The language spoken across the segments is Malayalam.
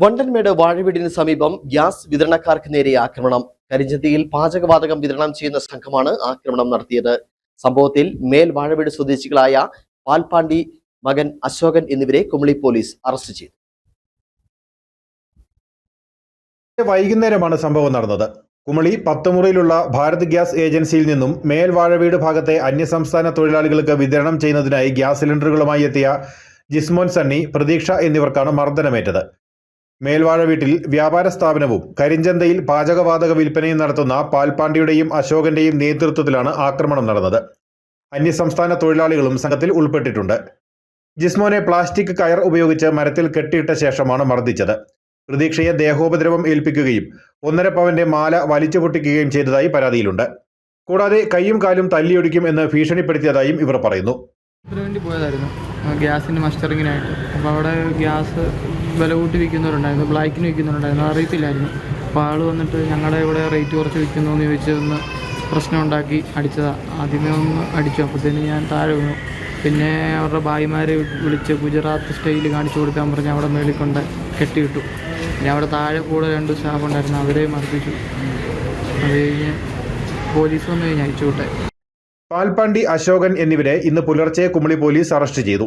വണ്ടൻമേട് വാഴവീടിന് സമീപം ഗ്യാസ് വിതരണക്കാർക്ക് നേരെ ആക്രമണം. കരിഞ്ചന്തയിൽ പാചകവാതകം വിതരണം ചെയ്യുന്ന സംഘമാണ് ആക്രമണം നടത്തിയത്. സംഭവത്തിൽ മേൽ വാഴവീട് സ്വദേശികളായ പാൽപാണ്ടി മകൻ അശോകൻ എന്നിവരെ കുമളി പോലീസ് അറസ്റ്റ് ചെയ്തു. വൈകുന്നേരമാണ് സംഭവം നടന്നത്. കുമളി പത്തുമുറിയിലുള്ള ഭാരത് ഗ്യാസ് ഏജൻസിയിൽ നിന്നും മേൽവാഴവീട് ഭാഗത്തെ അന്യസംസ്ഥാന തൊഴിലാളികൾക്ക് വിതരണം ചെയ്യുന്നതിനായി ഗ്യാസ് സിലിണ്ടറുകളുമായി എത്തിയ ജിസ്മോൻ സണ്ണി പ്രതീക്ഷ എന്നിവർക്കാണ് മർദ്ദനമേറ്റത്. മേൽവാഴ വീട്ടിൽ വ്യാപാര സ്ഥാപനവും കരിഞ്ചന്തയിൽ പാചകവാതക വിൽപ്പനയും നടത്തുന്ന പാൽപാണ്ടിയുടെയും അശോകന്റെയും നേതൃത്വത്തിലാണ് ആക്രമണം നടന്നത്. അന്യസംസ്ഥാന തൊഴിലാളികളും സംഘത്തിൽ ഉൾപ്പെട്ടിട്ടുണ്ട്. ജിസ്മോനെ പ്ലാസ്റ്റിക് കയർ ഉപയോഗിച്ച് മരത്തിൽ കെട്ടിയിട്ട ശേഷമാണ് മർദ്ദിച്ചത്. പ്രതീക്ഷയെ ദേഹോപദ്രവം ഏൽപ്പിക്കുകയും ഒന്നര പവന്റെ മാല വലിച്ചു പൊട്ടിക്കുകയും ചെയ്തതായി പരാതിയിലുണ്ട്. കൂടാതെ കൈയും കാലും തല്ലിയൊടിക്കും എന്ന് ഭീഷണിപ്പെടുത്തിയതായും ഇവർ പറയുന്നു. ഇതിനു വേണ്ടി പോയതായിരുന്നു. ഗ്യാസിന്റെ മസ്റ്ററിങ്ങിനായിട്ട്. അപ്പോൾ അവിടെ ഗ്യാസ് വില കൂട്ടി വിൽക്കുന്നവരുണ്ടായിരുന്നു. ബ്ലാക്കിന് വിൽക്കുന്നവരുണ്ടായിരുന്നു. അറിയത്തില്ലായിരുന്നു. അപ്പോൾ ആൾ വന്നിട്ട് ഞങ്ങളുടെ ഇവിടെ റേറ്റ് കുറച്ച് വിൽക്കുന്നു എന്ന് ചോദിച്ച് ഒന്ന് പ്രശ്നം ഉണ്ടാക്കി അടിച്ചതാണ് ആദ്യമേ ഒന്ന് അടിച്ചു. അപ്പോഴത്തേന് ഞാൻ താഴെ വീണു. പിന്നെ അവരുടെ ഭായിമാരെ വിളിച്ച് ഗുജറാത്ത് സ്റ്റൈൽ കാണിച്ചു കൊടുക്കാൻ പറഞ്ഞ് അവിടെ മേളിൽ കൊണ്ട് കെട്ടിയിട്ടു. പിന്നെ അവിടെ താഴെ കൂടെ രണ്ട് സ്റ്റാഫ് ഉണ്ടായിരുന്നു അവരെ മർദ്ദിച്ചു. അത് കഴിഞ്ഞ് പോലീസ് വന്നു കഴിഞ്ഞ് അയച്ചു വിട്ടെ. പാൽപ്പാണ്ടി അശോകൻ എന്നിവരെ ഇന്ന് പുലർച്ചെ കുമളി പോലീസ് അറസ്റ്റ് ചെയ്തു.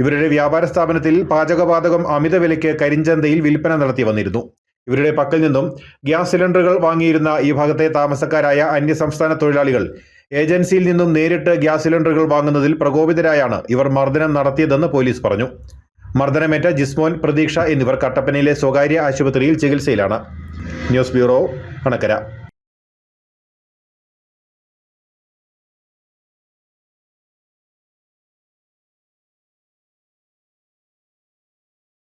ഇവരുടെ വ്യാപാര സ്ഥാപനത്തിൽ പാചകവാതകം അമിത വിലയ്ക്ക് കരിഞ്ചന്തയിൽ വിൽപ്പന നടത്തി വന്നിരുന്നു. ഇവരുടെ പക്കൽ നിന്നും ഗ്യാസ് സിലിണ്ടറുകൾ വാങ്ങിയിരുന്ന ഈ ഭാഗത്തെ താമസക്കാരായ അന്യസംസ്ഥാന തൊഴിലാളികൾ ഏജൻസിയിൽ നിന്നും നേരിട്ട് ഗ്യാസ് സിലിണ്ടറുകൾ വാങ്ങുന്നതിൽ പ്രകോപിതരായാണ് ഇവർ മർദ്ദനം നടത്തിയതെന്ന് പോലീസ് പറഞ്ഞു. മർദ്ദനമേറ്റ ജിസ്മോൻ പ്രതീക്ഷ എന്നിവർ കട്ടപ്പനയിലെ സ്വകാര്യ ആശുപത്രിയിൽ ചികിത്സയിലാണ്. News bureau Anakkara